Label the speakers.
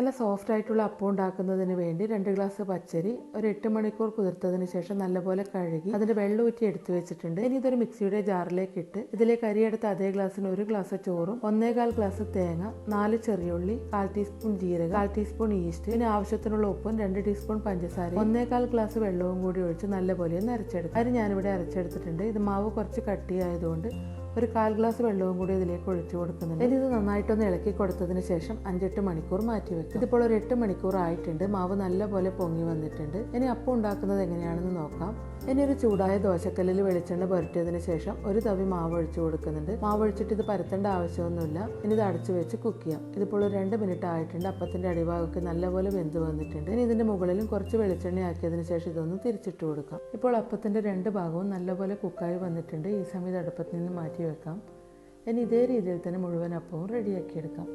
Speaker 1: നല്ല സോഫ്റ്റ് ആയിട്ടുള്ള അപ്പം ഉണ്ടാക്കുന്നതിന് വേണ്ടി രണ്ട് ഗ്ലാസ് പച്ചരി ഒരു എട്ട് മണിക്കൂർ കുതിർത്തതിന് ശേഷം നല്ലപോലെ കഴുകി അതിന്റെ വെള്ളം ഊറ്റി എടുത്തു വെച്ചിട്ടുണ്ട്. ഇനി ഇതൊരു മിക്സിയുടെ ജാറിലേക്ക് ഇട്ട് ഇതിലേക്ക് അരിയെടുത്ത അതേ ഗ്ലാസ്സിന് ഒരു ഗ്ലാസ് ചോറും ഒന്നേകാൽ ഗ്ലാസ് തേങ്ങ നാല് ചെറിയുള്ളി കാൽ ടീസ്പൂൺ ജീരകം കാൽ ടീസ്പൂൺ ഈസ്റ്റ് ഇതിന് ആവശ്യത്തിനുള്ള ഉപ്പും രണ്ട് ടീസ്പൂൺ പഞ്ചസാര ഒന്നേകാൽ ഗ്ലാസ് വെള്ളവും കൂടി ഒഴിച്ച് നല്ലപോലെ ഒന്ന് അരച്ചെടുക്കും. അരി ഞാനിവിടെ അരച്ചെടുത്തിട്ടുണ്ട്. ഇത് മാവ് കുറച്ച് കട്ടിയായതുകൊണ്ട് ഒരു കാൽ ഗ്ലാസ് വെള്ളവും കൂടി ഇതിലേക്ക് ഒഴിച്ചു കൊടുക്കുന്നുണ്ട്. ഇനി ഇത് നന്നായിട്ടൊന്ന് ഇളക്കി കൊടുത്തതിന് ശേഷം അഞ്ചെട്ട് മണിക്കൂർ മാറ്റി വെക്കും. ഇതിപ്പോൾ ഒരു എട്ട് മണിക്കൂർ ആയിട്ടുണ്ട്. മാവ് നല്ലപോലെ പൊങ്ങി വന്നിട്ടുണ്ട്. ഇനി അപ്പം ഉണ്ടാക്കുന്നത് എങ്ങനെയാണെന്ന് നോക്കാം. ഇനി ഒരു ചൂടായ ദോശക്കല്ലിൽ വെളിച്ചെണ്ണ പുരട്ടിയതിന് ശേഷം ഒരു തവി മാവ് ഒഴിച്ചു കൊടുക്കുന്നുണ്ട്. മാവ് ഒഴിച്ചിട്ട് ഇത് പരത്തേണ്ട ആവശ്യമൊന്നുമില്ല. ഇനി ഇത് അടച്ചു വെച്ച് കുക്ക് ചെയ്യാം. ഇതിപ്പോൾ ഒരു രണ്ട് മിനിറ്റ് ആയിട്ടുണ്ട്. അപ്പത്തിന്റെ അടിഭാഗമൊക്കെ നല്ലപോലെ വെന്ത് വന്നിട്ടുണ്ട്. ഇനി ഇതിന്റെ മുകളിലും കുറച്ച് വെളിച്ചെണ്ണ ആക്കിയതിന് ശേഷം ഇതൊന്ന് തിരിച്ചിട്ട് കൊടുക്കാം. ഇപ്പോൾ അപ്പത്തിന്റെ രണ്ട് ഭാഗവും നല്ലപോലെ കുക്കായി വന്നിട്ടുണ്ട്. ഈ സമയത്ത് അടുപ്പത്തിൽ നിന്ന് മാറ്റി വെക്കാം ഇനി ഇതേ രീതിയിൽ തന്നെ മുഴുവൻ അപ്പവും റെഡിയാക്കി എടുക്കാം